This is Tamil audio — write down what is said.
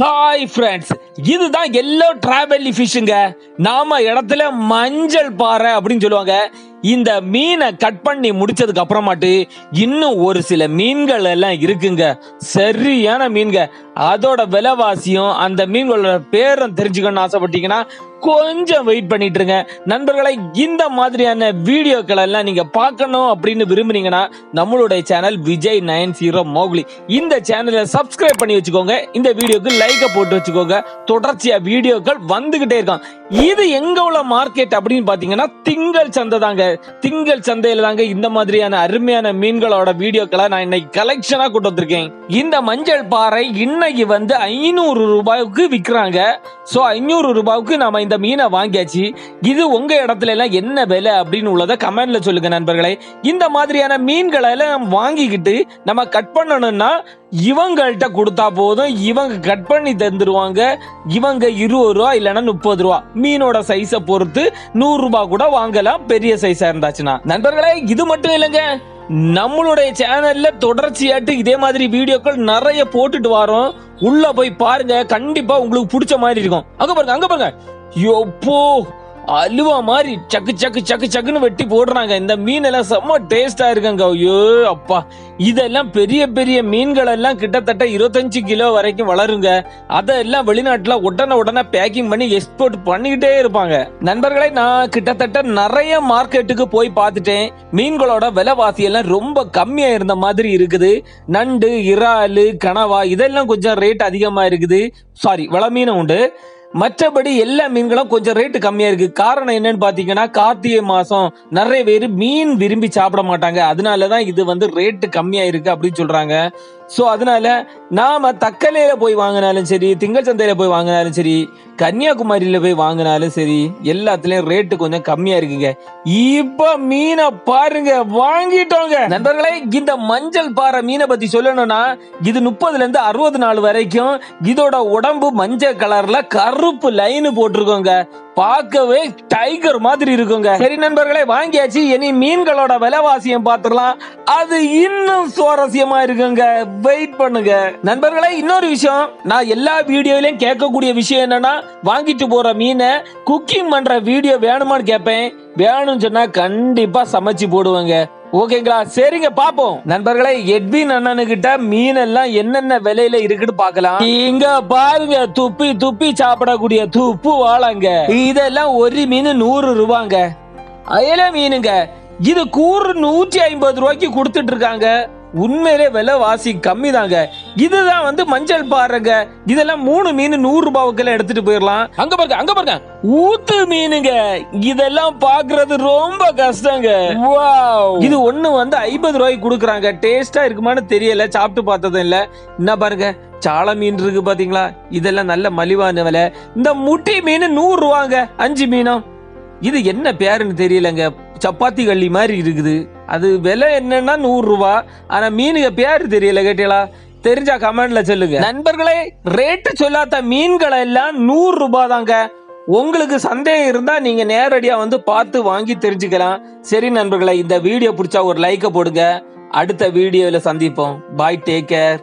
ஹாய் ஃப்ரெண்ட்ஸ் இதுதான் எல்லோ டிராவல் ஃபிஷ்ஷுங்க நாம இடத்துல மஞ்சள் பாறை அப்படின்னு சொல்லுவாங்க. இந்த மீனை கட் பண்ணி முடிச்சதுக்கு அப்புறமாட்டு இன்னும் ஒரு சில மீன்கள் எல்லாம் இருக்குங்க. சரியான மீன்க அதோட விலைவாசியும் அந்த மீன்களோட பேரும் தெரிஞ்சுக்கணும்னு ஆசைப்பட்டீங்கன்னா கொஞ்சம் வெயிட் பண்ணிட்டு இருங்க நண்பர்களை இந்த மாதிரியான வீடியோக்கள் எல்லாம் நீங்க பார்க்கணும் அப்படின்னு விரும்புனீங்கன்னா நம்மளுடைய channel Vijay nine zero Mowgli. இந்த சேனலை சப்ஸ்கிரைப் பண்ணி வச்சுக்கோங்க. இந்த வீடியோக்கு லைக்கை போட்டு வச்சுக்கோங்க. தொடர்ச்சியா வீடியோக்கள் வந்துகிட்டே இருக்கும். இது எங்க உள்ள மார்க்கெட் அப்படின்னு பாத்தீங்கன்னா திங்கள் சந்தை தாங்க. திங்கள் சந்தையில தாங்க இந்த மாதிரியான அருமையான மீன்களோட வீடியோக்களை நான் இன்னைக்கு கலெக்ஷனா கொண்டு வந்திருக்கேன். இந்த மஞ்சள் பாறை இன்னைக்கு வந்து ஐநூறு ரூபாய்க்கு விற்கிறாங்க ஸோ ஐநூறு ரூபாய்க்கு நாம இந்த மீனை வாங்கியாச்சு. இது உங்க இடத்துல எல்லாம் என்ன விலை அப்படின்னு உள்ளதை கமெண்ட்ல சொல்லுங்க நண்பர்களே. இந்த மாதிரியான மீன்களை எல்லாம் வாங்கிக்கிட்டு நம்ம கட் பண்ணணும்னா இவங்கள்ட்ட கொடுத்தா போதும். இவங்க கட் பண்ணி தந்துருவாங்க. இவங்க இருபது ரூபா இல்லைன்னா முப்பது ரூபா. மீனோட சைஸை பொறுத்து நூறுரூபா கூட வாங்கலாம். பெரிய சைஸா இருந்தாச்சுன்னா. நண்பர்களே இது மட்டும் இல்லைங்க. நம்மளுடைய சேனல்ல தொடர்ச்சியாட்டு இதே மாதிரி வீடியோக்கள் நிறைய போட்டுட்டு வரோம். உள்ள போய் பாருங்க. கண்டிப்பா உங்களுக்கு பிடிச்ச மாதிரி இருக்கும். அங்க பாருங்க அங்க பாருங்க. எப்போ அலுவா மாதிரி சக்கு சக்கு சக்கு சக்குன்னு வெட்டி போடுறாங்க. இந்த மீன் எல்லாம் செம்ம டேஸ்டா இருக்குங்க. ஐயோ அப்பா. இதெல்லாம் பெரிய பெரிய மீன்கள் எல்லாம் கிட்டத்தட்ட இருபத்தஞ்சு கிலோ வரைக்கும் வளருங்க. அதெல்லாம் வெளிநாட்டுல உடனே உடனே பேக்கிங் பண்ணி எக்ஸ்போர்ட் பண்ணிக்கிட்டே இருப்பாங்க. நண்பர்களே நான் கிட்டத்தட்ட நிறைய மார்க்கெட்டுக்கு போய் பார்த்துட்டேன். மீன்களோட விலைவாசி எல்லாம் ரொம்ப கம்மியா இருந்த மாதிரி இருக்குது. நண்டு இறாலு கனவா இதெல்லாம் கொஞ்சம் ரேட் அதிகமா இருக்குது. சாரி விலை மீனும் உண்டு. மற்றபடி எல்லா மீன்களும் கொஞ்சம் ரேட்டு கம்மியா இருக்கு. காரணம் என்னன்னு பாத்தீங்கன்னா கார்த்திகை மாசம் நிறைய பேர் மீன் விரும்பி சாப்பிட மாட்டாங்க. அதனாலதான் இது வந்து ரேட்டு கம்மியா இருக்கு அப்படின்னு சொல்றாங்க. ஸோ அதனால நாம தக்கலையில போய் வாங்கினாலும் சரி திங்கள் சந்தையில போய் வாங்கினாலும் சரி கன்னியாகுமரியில போய் வாங்கினாலும் சரி எல்லாத்துலயும் ரேட்டு கொஞ்சம் கம்மியா இருக்குங்க. இப்ப மீனை பாருங்க வாங்கிட்டோங்க. நண்பர்களே இந்த மஞ்சள் பாறை மீனை பத்தி சொல்லணும்னா இது முப்பதுல இருந்து அறுபது நாள் வரைக்கும் இதோட உடம்பு மஞ்சள் கலர்ல கருப்பு லைன் போட்டிருக்கோங்க. பார்க்கவே டைகர் மாதிரி இருக்குங்க. சரி நண்பர்களே வாங்கியாச்சு. இனி மீன்களோட விலைவாசியம் பார்த்துடலாம். அது இன்னும் சுவாரஸ்யமா இருக்குங்க. வெயிட் பண்ணுங்க. நண்பர்களே இன்னொரு விஷயம். நான் எல்லா வீடியோலயும் கேட்கக்கூடிய விஷயம் என்னன்னா வாங்கிட்டு போற மீனை குக்கிங் பண்ற வீடியோ வேணுமான்னு கேட்பேன். வேணும்னு சொன்னா கண்டிப்பா சமைச்சு போடுவாங்க. ஓகேங்களா சரிங்க பாப்போம். நண்பர்களே எட்வின் அண்ணனு கிட்ட மீன் எல்லாம் என்னென்ன விலையில இருக்குன்னு பார்க்கலாம். இங்க பாருங்க துப்பி துப்பி சாப்பிடக்கூடிய துப்பு வாழங்க. இதெல்லாம் ஒரு மீன் நூறு ரூபாங்க. அயல மீனுங்க. இது கூறு நூற்றி ஐம்பது ரூபாய்க்கு கொடுத்துட்டு இருக்காங்க. உண்மையிலே விலை வாசி கம்மி தாங்க இதுதான் வந்து மஞ்சள் பாருங்க இதெல்லாம் மூணு மீன் நூறு ரூபாய்க்குள்ள எடுத்துட்டு போயிடலாம் அங்க பாருங்க அங்க பாருங்க. ஊத்து மீனுங்க. இதெல்லாம் பாக்குறது ரொம்ப கஷ்டங்க. இது ஒண்ணு வந்து ஐம்பது ரூபாய்க்கு கொடுக்குறாங்க. டேஸ்டா இருக்குமான்னு தெரியல. சாப்பிட்டு பார்த்ததும் இல்ல. என்ன பாருங்க சால மீன் இருக்கு பாத்தீங்களா? இதெல்லாம் நல்ல மலிவான விலை. இந்த முட்டி மீன் நூறு ரூபாங்க. அஞ்சு மீனும். இது என்ன பேருன்னு தெரியலங்க. சப்பாத்தி கள்ளி மாதிரி இருக்குது. அது விலை என்னன்னா நூறுரூவா ஆனால் மீனுக்கு பேர் தெரியல கேட்டீங்களா? தெரிஞ்சா கமெண்ட்ல சொல்லுங்க. நண்பர்களே ரேட்டு சொல்லாத மீன்களை எல்லாம் நூறு ரூபாய் தாங்க உங்களுக்கு சந்தேகம் இருந்தால் நீங்கள் நேரடியாக வந்து பார்த்து வாங்கி தெரிஞ்சுக்கலாம். சரி நண்பர்களே இந்த வீடியோ பிடிச்சா ஒரு லைக்கை போடுங்க. அடுத்த வீடியோவில் சந்திப்போம். Bye take care